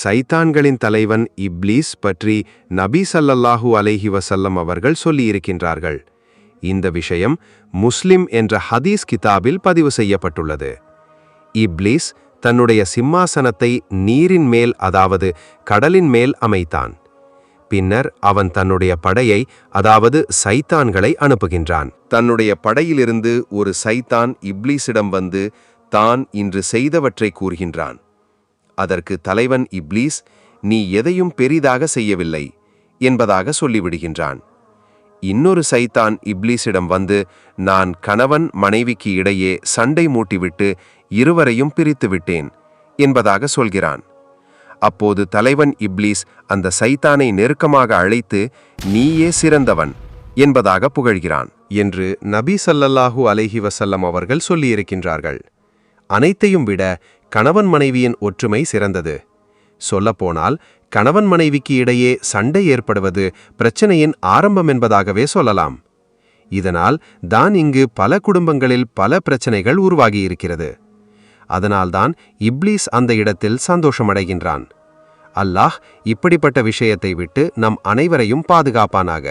சைத்தான்களின் தலைவன் இப்லீஸ் பற்றி நபி சல்லல்லாஹு அலைஹி வசல்லம் அவர்கள் சொல்லியிருக்கின்றார்கள். இந்த விஷயம் முஸ்லிம் என்ற ஹதீஸ் கிதாபில் பதிவு செய்யப்பட்டுள்ளது. இப்லீஸ் தன்னுடைய சிம்மாசனத்தை நீரின் மேல் அதாவது கடலின் மேல் அமைத்தான். பின்னர் அவன் தன்னுடைய படையை அதாவது சைத்தான்களை அனுப்புகின்றான். தன்னுடைய படையிலிருந்து ஒரு சைத்தான் இப்லீஸிடம் வந்து தான் இன்று செய்தவற்றை கூறுகின்றான். அதற்கு தலைவன் இப்லீஸ் நீ எதையும் பெரிதாக செய்யவில்லை என்பதாக சொல்லிவிடுகின்றான். இன்னொரு சைத்தான் இப்லீஸிடம் வந்து நான் கணவன் மனைவிக்கு இடையே சண்டை மூட்டிவிட்டு இருவரையும் பிரித்து விட்டேன் என்பதாக சொல்கிறான். அப்போது தலைவன் இப்லீஸ் அந்த சைத்தானை நெருக்கமாக அழைத்து நீயே சிறந்தவன் என்பதாக புகழ்கிறான் என்று நபி சல்லல்லாஹு அலைஹி வசல்லம் அவர்கள் சொல்லியிருக்கின்றார்கள். அனைத்தையும் விட கணவன் மனைவியின் ஒற்றுமை சிறந்தது. சொல்லப்போனால் கணவன் மனைவிக்கு இடையே சண்டை ஏற்படுவது பிரச்சனையின் ஆரம்பம் என்பதாகவே சொல்லலாம். இதனால் தான் இங்கு பல குடும்பங்களில் பல பிரச்சனைகள் உருவாகியிருக்கிறது. அதனால்தான் இப்லீஸ் அந்த இடத்தில் சந்தோஷமடைகின்றான். அல்லாஹ் இப்படிப்பட்ட விஷயத்தை விட்டு நம் அனைவரையும் பாதுகாப்பானாக.